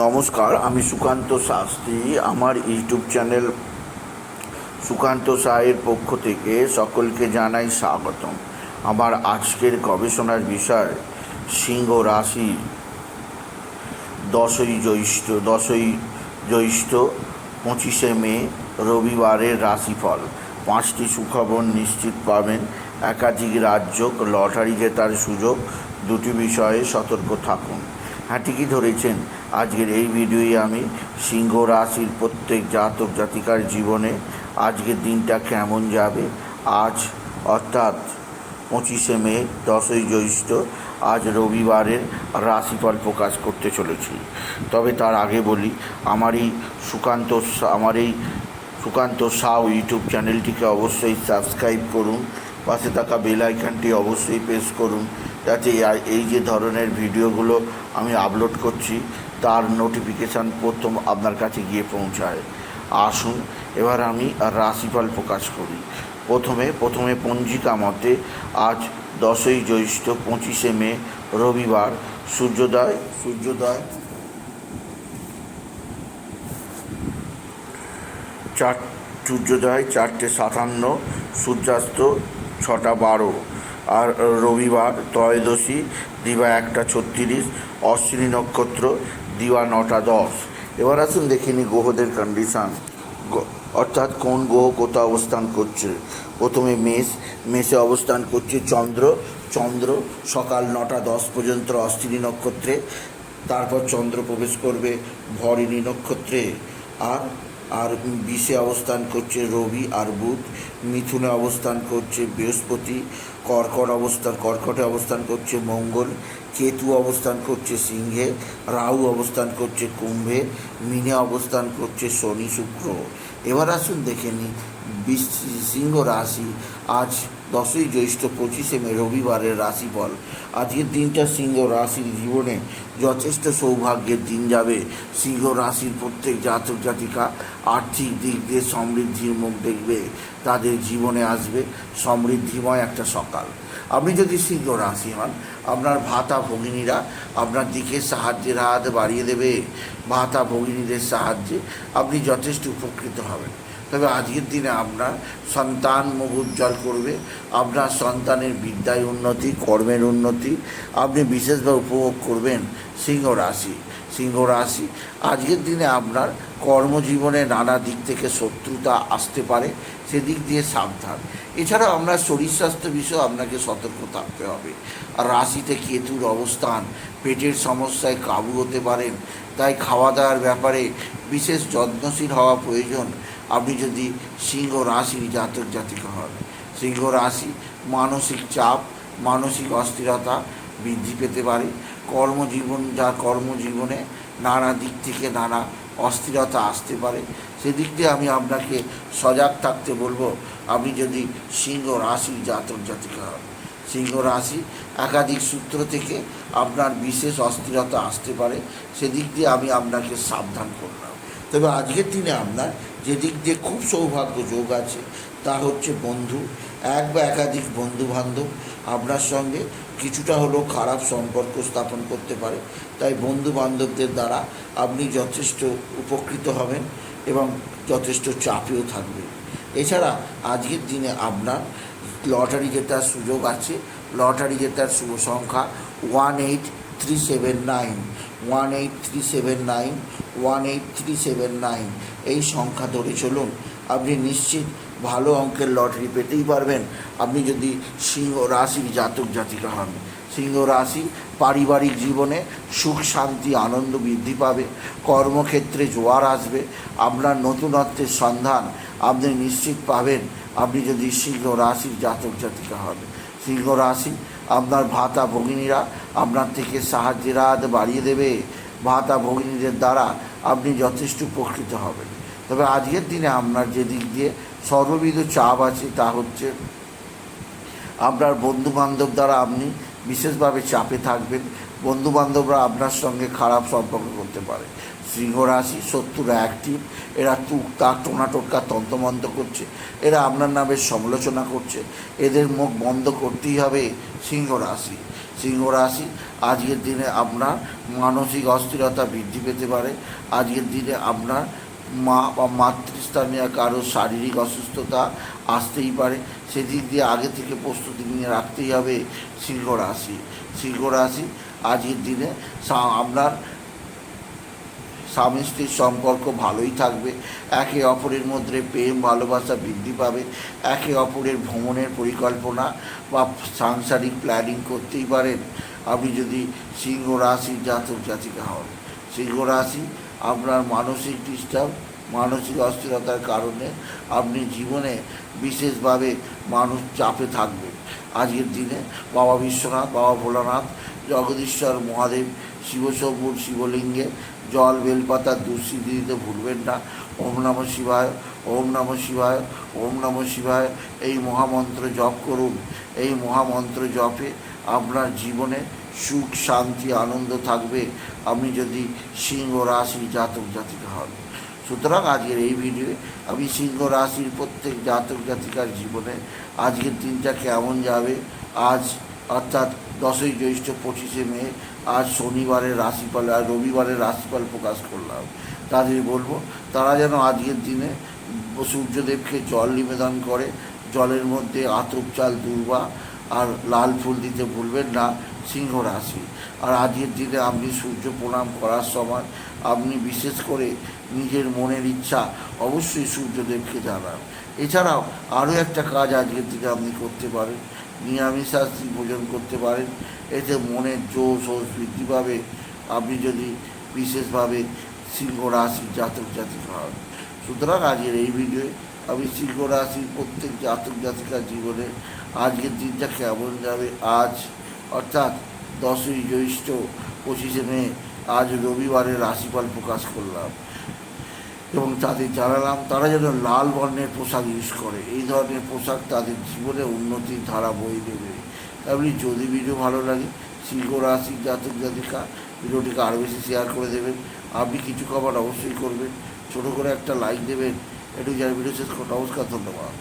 নমস্কার, আমি সুকান্ত শাস্ত্রী। আমার ইউটিউব চ্যানেল সুকান্ত সাহের পক্ষ থেকে সকলকে জানাই স্বাগতম। আমার আজকের গবেষণার বিষয়, সিংহ রাশি। দশই জ্যৈষ্ঠ দশই জ্যৈষ্ঠ, পঁচিশে মে, রবিবারের রাশিফল। পাঁচটি সুখবর নিশ্চিত পাবেন। একাধিক রাজ্য লটারি জেতার সুযোগ। দুটি বিষয়ে সতর্ক থাকুন। ঠিকই ধরেছেন। আজকের এই ভিডিওয়ে আমি সিংহ রাশির প্রত্যেক জাতক জাতিকার জীবনে আজকের দিনটা কেমন যাবে? আজ অর্থাৎ পঁচিশে মে, দশই জ্যৈষ্ঠ, আজ রবিবারের রাশিফল প্রকাশ করতে চলেছি। তবে তার আগে বলি, আমার এই সুকান্ত আমার এই সুকান্ত সাউ ইউটিউব চ্যানেলটিকে অবশ্যই সাবস্ক্রাইব করুন, পাশে থাকা বেল আইকনটি অবশ্যই প্রেস করুন যাতে এই- যে ধরনের ভিডিওগুলো আমি আপলোড করছি, তার নোটিফিকেশান প্রথম আপনার কাছে গিয়ে পৌঁছায়। আসুন, এবার আমি রাশিফল প্রকাশ করি। প্রথমে প্রথমে পঞ্জিকা মতে আজ দশই জ্যৈষ্ঠ পঁচিশে মে, রবিবার, সূর্যোদয় সূর্যোদয় চার সূর্যোদয় চারটে সাতান্ন, সূর্যাস্ত ছটা বারো। আর রবিবার ত্রয়োদশী, দিবা একটা ছত্রিশ, অশ্বিনী নক্ষত্র, দিবা নটা দশ। এবার আসুন দেখিনি গ্রহদের কন্ডিশান অর্থাৎ কোন গ্রহ কোথাও অবস্থান করছে? প্রথমে মেষ, মেষে অবস্থান করছে চন্দ্র। চন্দ্র সকাল নটা দশ পর্যন্ত অশ্বিনী নক্ষত্রে। তারপর চন্দ্র প্রবেশ করবে ভরিণী নক্ষত্রে। আর আর বিশে অবস্থান করছে রবি আর বুধ, মিথুনে অবস্থান করছে বৃহস্পতি, কর্কট অবস্থান, কর্কটে অবস্থান করছে মঙ্গল, কেতু অবস্থান করছে সিংহে, রাহু অবস্থান করছে কুম্ভে, মিনে অবস্থান করছে শনি শুক্র। এবার আসুন দেখে নিই সিংহ রাশি আজ দশই জ্যৈষ্ঠ পঁচিশে মে, রবিবারের রাশিফল। আজকের দিনটা সিংহ রাশির জীবনে যথেষ্ট সৌভাগ্যের দিন যাবে। সিংহ রাশির প্রত্যেক জাতক জাতিকা আর্থিক দিক দিয়ে সমৃদ্ধির মুখ দেখবে, তাদের জীবনে আসবে সমৃদ্ধিময় একটা সকাল। আপনি যদি সিংহ রাশি হন আপনার ভাতা ভগিনীরা আপনার দিকে সাহায্যের হাত বাড়িয়ে দেবে। ভাতা ভগিনীদের সাহায্যে আপনি যথেষ্ট উপকৃত হবেন। তবে আজকের দিনে আপনার সন্তান মুখ উজ্জ্বল করবে, আপনার সন্তানের বিদ্যায় উন্নতি, কর্মের উন্নতি, আপনি বিশেষভাবে উপভোগ করবেন সিংহ রাশি। সিংহ রাশি, আজকের দিনে আপনার কর্মজীবনে নানা দিক থেকে শত্রুতা আসতে পারে, সেদিক দিয়ে সাবধান। এছাড়াও আপনার শরীর স্বাস্থ্য বিষয়ে আপনাকে সতর্ক থাকতে হবে। আর রাশিতে কেতুর অবস্থান, পেটের সমস্যায় কাবু হতে পারেন, তাই খাওয়া দাওয়ার ব্যাপারে বিশেষ যত্নশীল হওয়া প্রয়োজন। আপনি যদি সিংহ রাশির জাতক, জাতিকা হন, সিংহ রাশি মানসিক চাপ, মানসিক অস্থিরতা বৃদ্ধি পেতে পারে। কর্মজীবন, যা কর্মজীবনে নানা দিক থেকে নানা অস্থিরতা আসতে পারে, সেদিক দিয়ে আমি আপনাকে সজাগ থাকতে বলব, আপনি যদি সিংহ রাশি জাতক জাতিকা হন, সিংহ রাশি একাধিক সূত্র থেকে আপনার বিশেষ অস্থিরতা আসতে পারে, সেদিক দিয়ে আমি আপনাকে সাবধান করলাম। তবে আজকের দিনে আপনার যে দিক দিয়ে খুব সৌভাগ্য যোগ আছে, তা হচ্ছে বন্ধু, এক বা একাধিক বন্ধু বান্ধব আপনার সঙ্গে কিছুটা হলেও খারাপ সম্পর্ক স্থাপন করতে পারে। তাই বন্ধু বান্ধবদের দ্বারা আপনি যথেষ্ট উপকৃত হবেন এবং যথেষ্ট চাপেও থাকবে এছাড়া আজকের দিনে আপনার লটারি জেতার সুযোগ আছে। লটারি জেতার শুভ সংখ্যা one eight three seven nine, one eight three seven nine, one eight three seven nine. এই সংখ্যা ধরে চলুন, আপনি নিশ্চিত ভালো অঙ্কের লটারি পেতেই পারবেন। আপনি যদি সিংহ রাশির জাতক জাতিকা হন, সিংহ রাশি পারিবারিক জীবনে সুখ, শান্তি, আনন্দ বৃদ্ধি পাবে, কর্মক্ষেত্রে জোয়ার আসবে, আপনার নতুনত্বের সন্ধান আপনি নিশ্চিত পাবেন, আপনি যদি সিংহ রাশির জাতক জাতিকা হন। সিংহ রাশি আপনার ভাতা ভগিনীরা আপনার থেকে সাহায্যের হাত বাড়িয়ে দেবে। ভাতা ভগিনীদের দ্বারা আপনি যথেষ্ট উপকৃত হবেন। তবে আজকের দিনে আপনার যে দিক দিয়ে সর্ববিধ চাপ আছে, তা হচ্ছে আপনার বন্ধু বান্ধব দ্বারা আপনি বিশেষভাবে চাপে থাকবেন। বন্ধু বান্ধবরা আপনার সঙ্গে খারাপ সম্পর্ক করতে পারে। সিংহ রাশি শত্রুরা অ্যাক্টিভ এরা টুকটাক টোনা টোটকা তন্তমন্ত করছে। এরা আপনার নামে সমালোচনা করছে। এদের মুখ বন্ধ করতেই হবে সিংহ রাশি সিংহ রাশি আজকের দিনে আপনার মানসিক অস্থিরতা বৃদ্ধি পেতে পারে। আজকের দিনে আপনার মা বা মাতৃস্থানীয় কারও শারীরিক অসুস্থতা আসতেই পারে, সেদিক দিয়ে আগে থেকে প্রস্তুতি নিয়ে রাখতেই হবে সিংহ রাশি। সিংহ রাশি আজকের দিনে আপনার স্বামী স্ত্রীর সম্পর্ক ভালোই থাকবে, একে অপরের মধ্যে প্রেম, ভালোবাসা বৃদ্ধি পাবে, একে অপরের ভ্রমণের পরিকল্পনা বা সাংসারিক প্ল্যানিং করতেই পারেন। আপনি যদি সিংহ রাশির জাতক জাতিকা হন, সিংহ রাশি আপনার মানসিক ডিস্টার্ব মানসিক অস্থিরতার কারণে আপনি জীবনে বিশেষভাবে মানুষ চাপে থাকবে আজকের দিনে বাবা বিশ্বনাথ, বাবা ভোলানাথ, জগদীশ্বর মহাদেব শিবশম্ভুর শিবলিঙ্গে, জল, বেলপাতা দুঃসিদ্ধি দিতে ভুলবেন না। ওম নম শিবায়, ওম নম শিবায়, ওম নম শিবায়। এই মহামন্ত্র জপ করুন। এই মহামন্ত্র জপে আপনার জীবনে সুখ, শান্তি, আনন্দ থাকবে। আপনি যদি সিংহ রাশি জাতক জাতিকা হন। সুতরাং আজকের এই ভিডিওয়ে আমি সিংহ রাশির প্রত্যেক জাতক জাতিকার জীবনে আজকের দিনটা কেমন যাবে? আজ অর্থাৎ দশই জ্যৈষ্ঠ পঁচিশে মে, আজ শনিবারের রাশিফল আর রবিবারের রাশিফল প্রকাশ করলাম। তাদের বলব, তারা যেন আজকের দিনে সূর্যদেবকে জল নিবেদন করে, জলের মধ্যে আতপ চাল দুর্বা আর লাল ফুল দিতে ভুলবেন না। সিংহ রাশি। আর আজকের দিনে আপনি সূর্য প্রণাম করার সময় আপনি বিশেষ করে নিজের মনের ইচ্ছা অবশ্যই সূর্যদেবকে জানান। এছাড়াও আরও একটা কাজ আজকের দিনে আপনি করতে পারেন। নিরামিষাশী ভোজন করতে পারেন। এতে মনের জোশ হোস বৃদ্ধি পাবে। আপনি যদি বিশেষভাবে সিংহ রাশির জাতক জাতিক হন। সুতরাং আজকের এই ভিডিওয়ে আমি সিংহ রাশির প্রত্যেক জাতক জাতিকার জীবনে আজকের দিনটা কেমন যাবে, আজ অর্থাৎ দশই জ্যৈষ্ঠ পঁচিশে মে আজ রবিবারের রাশিফল প্রকাশ করলাম। এবং তাদের জানালাম, তারা যেন লাল বর্ণের পোশাক ইউজ করে। এই ধরনের পোশাক তাদের জীবনে উন্নতির ধারা বই দেবে আপনি যদি ভিডিও ভালো লাগে সিংহ রাশি, জাতক, জাতিকা, ভিডিওটিকে আরও বেশি শেয়ার করে দেবেন। আপনি কিছু খাবার অবশ্যই করবেন। ছোটো করে একটা লাইক দেবেন। একটু যার ভিডিও শেষ করুন নমস্কার, ধন্যবাদ।